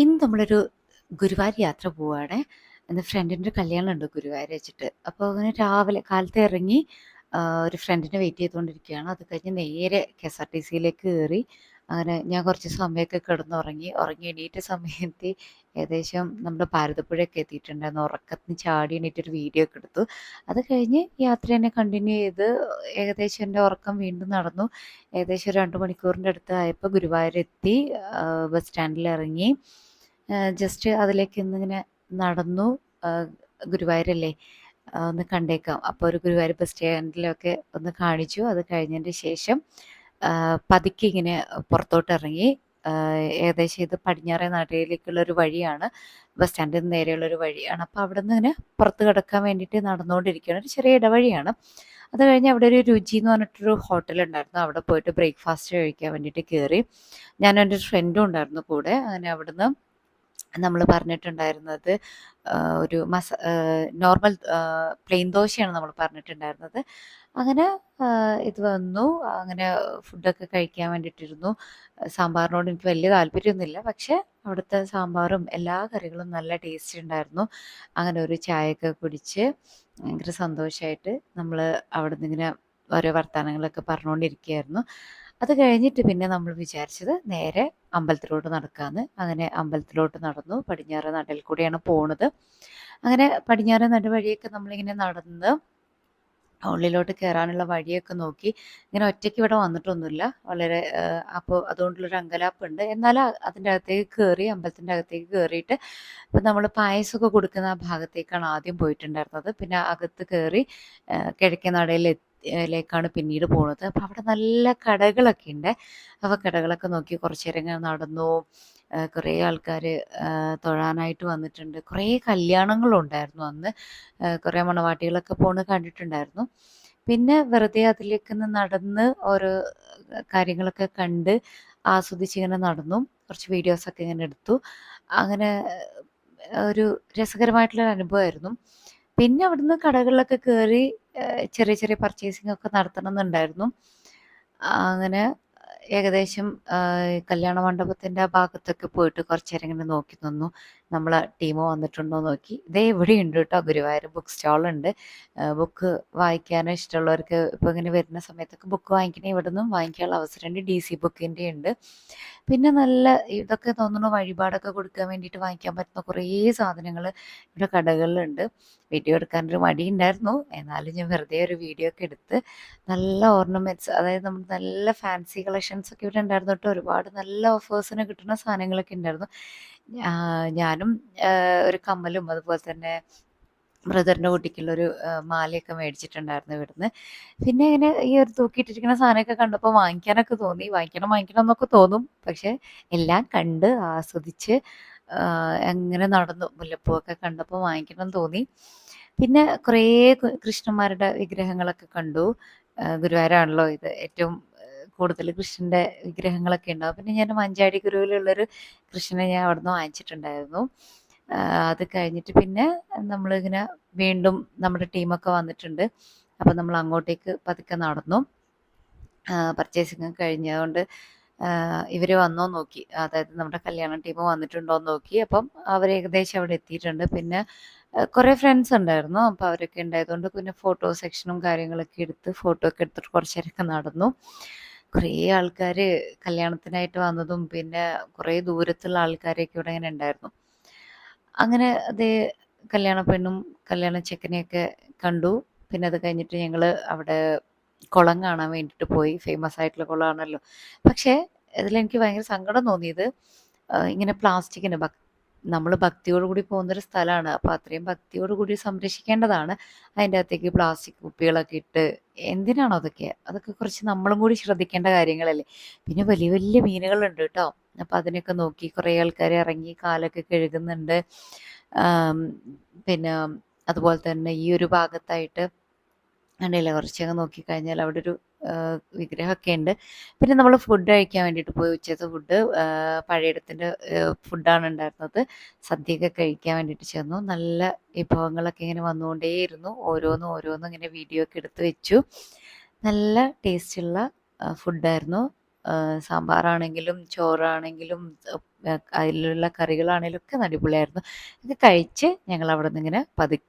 ഇന്ന് നമ്മളൊരു ഗുരുവായൂർ യാത്ര പോവുകയാണ് എന്റെ ഫ്രണ്ടിന്റെ കല്യാണം ഉണ്ട് ഗുരുവായൂർ വെച്ചിട്ട്. അപ്പോൾ അങ്ങനെ രാവിലെ കാലത്തെ ഇറങ്ങി ഒരു ഫ്രണ്ടിനെ വെയിറ്റ് ചെയ്തുകൊണ്ടിരിക്കുകയാണ്. അത് കഴിഞ്ഞ് നേരെ കെ എസ് ആർ ടി സിയിലേക്ക് കയറി. അങ്ങനെ ഞാൻ കുറച്ച് സമയമൊക്കെ കിടന്നുറങ്ങി. ഉറങ്ങി എണീറ്റ സമയത്ത് ഏകദേശം നമ്മുടെ ഭാരതപ്പുഴയൊക്കെ എത്തിയിട്ടുണ്ടായിരുന്നു. ഉറക്കത്തിന് ചാടി എണീറ്റ് ഒരു വീഡിയോ ഒക്കെ എടുത്തു. അത് കഴിഞ്ഞ് യാത്ര തന്നെ കണ്ടിന്യൂ ചെയ്ത് ഏകദേശം എന്റെ ഉറക്കം വീണ്ടും നടന്നു. ഏകദേശം രണ്ട് 2 മണിക്കൂറിന്റെ അടുത്ത് ആയപ്പോൾ ഗുരുവായൂർ എത്തി. ബസ് സ്റ്റാൻഡിൽ ഇറങ്ങി. ജസ്റ്റ് അതിലേക്ക് ഇന്നിങ്ങനെ നടന്നു. ഗുരുവായൂരല്ലേ ഒന്ന് കണ്ടേക്കാം. അപ്പോൾ ഒരു ഗുരുവായൂർ ബസ് സ്റ്റാൻഡിലൊക്കെ ഒന്ന് കാണിച്ചു. അത് കഴിഞ്ഞതിന്റെ ശേഷം പതുക്കെ ഇങ്ങനെ പുറത്തോട്ട് ഇറങ്ങി. ഏകദേശം ഇത് പടിഞ്ഞാറേ നടയിലേക്കുള്ള ഒരു വഴിയാണ്. ബസ് സ്റ്റാൻഡിൽ നിന്ന് നേരെയുള്ള ഒരു വഴിയാണ്. അപ്പോൾ നിന്ന് ഇങ്ങനെ പുറത്ത് കിടക്കാൻ വേണ്ടിയിട്ട് നടന്നുകൊണ്ടിരിക്കുകയാണ്. ഒരു ചെറിയ ഇടവഴിയാണ്. അത് കഴിഞ്ഞ് അവിടെ ഒരു രുചി എന്ന് പറഞ്ഞിട്ടൊരു ഹോട്ടൽ ഉണ്ടായിരുന്നു. അവിടെ പോയിട്ട് ബ്രേക്ക്ഫാസ്റ്റ് കഴിക്കാൻ വേണ്ടിയിട്ട് കയറി. ഞാൻ എന്റെ ഫ്രണ്ടും ഉണ്ടായിരുന്നു കൂടെ. അങ്ങനെ അവിടുന്ന് നമ്മൾ പറഞ്ഞിട്ടുണ്ടായിരുന്നത് ഒരു മസ നോർമൽ പ്ലെയിൻ ദോശയാണ് നമ്മൾ പറഞ്ഞിട്ടുണ്ടായിരുന്നത്. അങ്ങനെ ഇത് വന്നു. അങ്ങനെ ഫുഡൊക്കെ കഴിക്കാൻ വേണ്ടിയിട്ടിരുന്നു. സാമ്പാറിനോട് എനിക്ക് വലിയ താല്പര്യമൊന്നുമില്ല. പക്ഷേ അവിടുത്തെ സാമ്പാറും എല്ലാ കറികളും നല്ല ടേസ്റ്റ് ഉണ്ടായിരുന്നു. അങ്ങനെ ഒരു ചായയൊക്കെ കുടിച്ച് ഭയങ്കര സന്തോഷമായിട്ട് നമ്മൾ അവിടുന്ന് ഇങ്ങനെ ഓരോ വർത്തമാനങ്ങളൊക്കെ പറഞ്ഞുകൊണ്ടിരിക്കുകയായിരുന്നു. അത് കഴിഞ്ഞിട്ട് പിന്നെ നമ്മൾ വിചാരിച്ചത് നേരെ അമ്പലത്തിലോട്ട് നടക്കാമെന്ന്. അങ്ങനെ അമ്പലത്തിലോട്ട് നടന്നു. പടിഞ്ഞാറ് നടൽ കൂടിയാണ് പോണത്. അങ്ങനെ പടിഞ്ഞാറ് നട വഴിയൊക്കെ നമ്മളിങ്ങനെ നടന്ന് ഉള്ളിലോട്ട് കയറാനുള്ള വഴിയൊക്കെ നോക്കി. ഇങ്ങനെ ഒറ്റയ്ക്ക് ഇവിടെ വന്നിട്ടൊന്നുമില്ല. വളരെ അപ്പോൾ അതുകൊണ്ടുള്ളൊരു അങ്കലാപ്പുണ്ട്. എന്നാൽ അതിന്റെ അകത്തേക്ക് കയറി അമ്പലത്തിന്റെ അകത്തേക്ക് കയറിയിട്ട് ഇപ്പം നമ്മൾ പായസമൊക്കെ കൊടുക്കുന്ന ആ ഭാഗത്തേക്കാണ് ആദ്യം പോയിട്ടുണ്ടായിരുന്നത്. പിന്നെ അകത്ത് കയറി കിഴക്കേ നടയിൽ ലേക്കാണ് പിന്നീട് പോണത്. അപ്പോൾ അവിടെ നല്ല കടകളൊക്കെ ഉണ്ട്. അപ്പോൾ കടകളൊക്കെ നോക്കി കുറച്ച് നേരം നടന്നു. കുറേ ആൾക്കാർ തൊഴാനായിട്ട് വന്നിട്ടുണ്ട്. കുറേ കല്യാണങ്ങളുണ്ടായിരുന്നു അന്ന്. കുറേ മണവാട്ടികളൊക്കെ പോണ് കണ്ടിട്ടുണ്ടായിരുന്നു. പിന്നെ വെറുതെ അതിലേക്ക് നടന്ന് ഓരോ കാര്യങ്ങളൊക്കെ കണ്ട് ആസ്വദിച്ച് ഇങ്ങനെ നടന്നു. കുറച്ച് വീഡിയോസൊക്കെ ഇങ്ങനെ എടുത്തു. അങ്ങനെ ഒരു രസകരമായിട്ടുള്ളൊരു അനുഭവമായിരുന്നു. പിന്നെ അവിടുന്ന് കടകളിലൊക്കെ കയറി ചെറിയ ചെറിയ പർച്ചേസിംഗ് ഒക്കെ നടത്തണമെന്നുണ്ടായിരുന്നു. അങ്ങനെ ഏകദേശം കല്യാണ മണ്ഡപത്തിന്റെ ആ ഭാഗത്തൊക്കെ പോയിട്ട് കുറച്ച് നേരം ഇങ്ങനെ നോക്കി നിന്നു. നമ്മളെ ടീം വന്നിട്ടുണ്ടോ നോക്കി. ഇതേ ഇവിടെ ഉണ്ട് കേട്ടോ ഗുരുവായൂർ ബുക്ക് സ്റ്റാളുണ്ട് ബുക്ക് വായിക്കാനും ഇഷ്ടമുള്ളവർക്ക് ഇപ്പോൾ ഇങ്ങനെ വരുന്ന സമയത്തൊക്കെ ബുക്ക് വാങ്ങിക്കണേ ഇവിടെ നിന്നും വാങ്ങിക്കാനുള്ള അവസരമുണ്ട്. ഡി സി ബുക്കിന്റെ ഉണ്ട്. പിന്നെ നല്ല ഇതൊക്കെ തോന്നുന്നു വഴിപാടൊക്കെ കൊടുക്കാൻ വേണ്ടിയിട്ട് വാങ്ങിക്കാൻ പറ്റുന്ന കുറേ സാധനങ്ങൾ ഇവിടെ കടകളിലുണ്ട്. വീഡിയോ എടുക്കാനൊരു മടി ഉണ്ടായിരുന്നു എന്നാലും ഞാൻ വെറുതെ ഒരു വീഡിയോ ഒക്കെ എടുത്ത് നല്ല ഓർണമെന്റ്സ് അതായത് നമ്മൾ നല്ല ഫാൻസി കളക്ഷൻസ് ഒക്കെ ഇവിടെ ഉണ്ടായിരുന്നു കേട്ടോ. ഒരുപാട് നല്ല ഓഫേഴ്സിന് കിട്ടുന്ന സാധനങ്ങളൊക്കെ ഉണ്ടായിരുന്നു. ഞാനും ഒരു കമ്മലും അതുപോലെ തന്നെ ബ്രദറിന്റെ കുട്ടിക്കുള്ള ഒരു മാലയൊക്കെ മേടിച്ചിട്ടുണ്ടായിരുന്നു ഇവിടുന്ന്. പിന്നെ ഇങ്ങനെ ഈ ഒരു തൂക്കിയിട്ടിരിക്കുന്ന സാധനമൊക്കെ കണ്ടപ്പോൾ വാങ്ങിക്കാനൊക്കെ തോന്നി. വാങ്ങിക്കണം വാങ്ങിക്കണം എന്നൊക്കെ തോന്നും. പക്ഷെ എല്ലാം കണ്ട് ആസ്വദിച്ച് എങ്ങനെ നടന്നു. മുല്ലപ്പൂവൊക്കെ കണ്ടപ്പോൾ വാങ്ങിക്കണം തോന്നി. പിന്നെ കുറേ കൃഷ്ണന്മാരുടെ വിഗ്രഹങ്ങളൊക്കെ കണ്ടു. ഗുരുവായൂരാണല്ലോ ഇത് ഏറ്റവും കൂടുതൽ കൃഷ്ണന്റെ വിഗ്രഹങ്ങളൊക്കെ ഉണ്ടാവും. പിന്നെ ഞാൻ മഞ്ചാടി ഗുരുവിലുള്ളൊരു കൃഷ്ണനെ ഞാൻ അവിടുന്ന് വാങ്ങിച്ചിട്ടുണ്ടായിരുന്നു. അത് കഴിഞ്ഞിട്ട് പിന്നെ നമ്മളിങ്ങനെ വീണ്ടും നമ്മുടെ ടീമൊക്കെ വന്നിട്ടുണ്ട്. അപ്പം നമ്മൾ അങ്ങോട്ടേക്ക് പതുക്കെ നടന്നു. പർച്ചേസിങ് കഴിഞ്ഞതുകൊണ്ട് ഇവർ വന്നോ നോക്കി. അതായത് നമ്മുടെ കല്യാണ ടീം വന്നിട്ടുണ്ടോ എന്ന് നോക്കി. അപ്പം അവർ ഏകദേശം അവിടെ എത്തിയിട്ടുണ്ട്. പിന്നെ കുറേ ഫ്രണ്ട്സ് ഉണ്ടായിരുന്നു. അപ്പോൾ അവരൊക്കെ ഉണ്ടായതുകൊണ്ട് പിന്നെ ഫോട്ടോ സെക്ഷനും കാര്യങ്ങളൊക്കെ എടുത്ത് ഫോട്ടോ ഒക്കെ എടുത്തിട്ട് കുറച്ചേരൊക്കെ നടന്നു. കുറേ ആൾക്കാർ കല്യാണത്തിനായിട്ട് വന്നതും പിന്നെ കുറേ ദൂരത്തുള്ള ആൾക്കാരൊക്കെ ഇവിടെ ഇങ്ങനെ ഉണ്ടായിരുന്നു. അങ്ങനെ ദേ കല്യാണ പെണ്ണും കല്യാണ ചെക്കനെയൊക്കെ കണ്ടു. പിന്നെ അത് കഴിഞ്ഞിട്ട് ഞങ്ങൾ അവിടെ കുളം കാണാൻ വേണ്ടിയിട്ട് പോയി. ഫേമസ് ആയിട്ടുള്ള കുളമാണല്ലോ. പക്ഷേ ഇതിലെനിക്ക് ഭയങ്കര സങ്കടം തോന്നിയത് ഇങ്ങനെ പ്ലാസ്റ്റിക്കിന്റെ നമ്മൾ ഭക്തിയോട് കൂടി പോകുന്നൊരു സ്ഥലമാണ്. അപ്പോൾ അത്രയും ഭക്തിയോട് കൂടി സംരക്ഷിക്കേണ്ടതാണ്. അതിന്റെ അകത്തേക്ക് പ്ലാസ്റ്റിക് കുപ്പികളൊക്കെ ഇട്ട് എന്തിനാണോ അതൊക്കെ? അതൊക്കെ കുറച്ച് നമ്മളും കൂടി ശ്രദ്ധിക്കേണ്ട കാര്യങ്ങളല്ലേ. പിന്നെ വലിയ വലിയ മീനുകളുണ്ട് കേട്ടോ. അപ്പോൾ അതിനൊക്കെ നോക്കി കുറേ ആൾക്കാർ ഇറങ്ങി കാലൊക്കെ കഴുകുന്നുണ്ട്. പിന്നെ അതുപോലെ തന്നെ ഈ ഒരു ഭാഗത്തായിട്ട് കണ്ടില്ലേ നോക്കി നോക്കിക്കഴിഞ്ഞാൽ അവിടെ ഒരു വിഗ്രഹമൊക്കെ ഉണ്ട്. പിന്നെ നമ്മൾ ഫുഡ് കഴിക്കാൻ വേണ്ടിയിട്ട് പോയി. ഉച്ചത്തെ ഫുഡ് പഴയടത്തിന്റെ ഫുഡാണ് ഉണ്ടായിരുന്നത്. സദ്യയൊക്കെ കഴിക്കാൻ വേണ്ടിയിട്ട് ചെന്നു. നല്ല വിഭവങ്ങളൊക്കെ ഇങ്ങനെ വന്നുകൊണ്ടേയിരുന്നു. ഓരോന്നും ഓരോന്നും ഇങ്ങനെ വീഡിയോ ഒക്കെ എടുത്ത് വെച്ചു. നല്ല ടേസ്റ്റുള്ള ഫുഡായിരുന്നു. സാമ്പാറാണെങ്കിലും ചോറാണെങ്കിലും അതിലുള്ള കറികളാണെങ്കിലും ഒക്കെ അടിപൊളിയായിരുന്നു ഇത് കഴിച്ച് ഞങ്ങൾ അവിടെ നിന്ന് ഇങ്ങനെ പതുക്കെ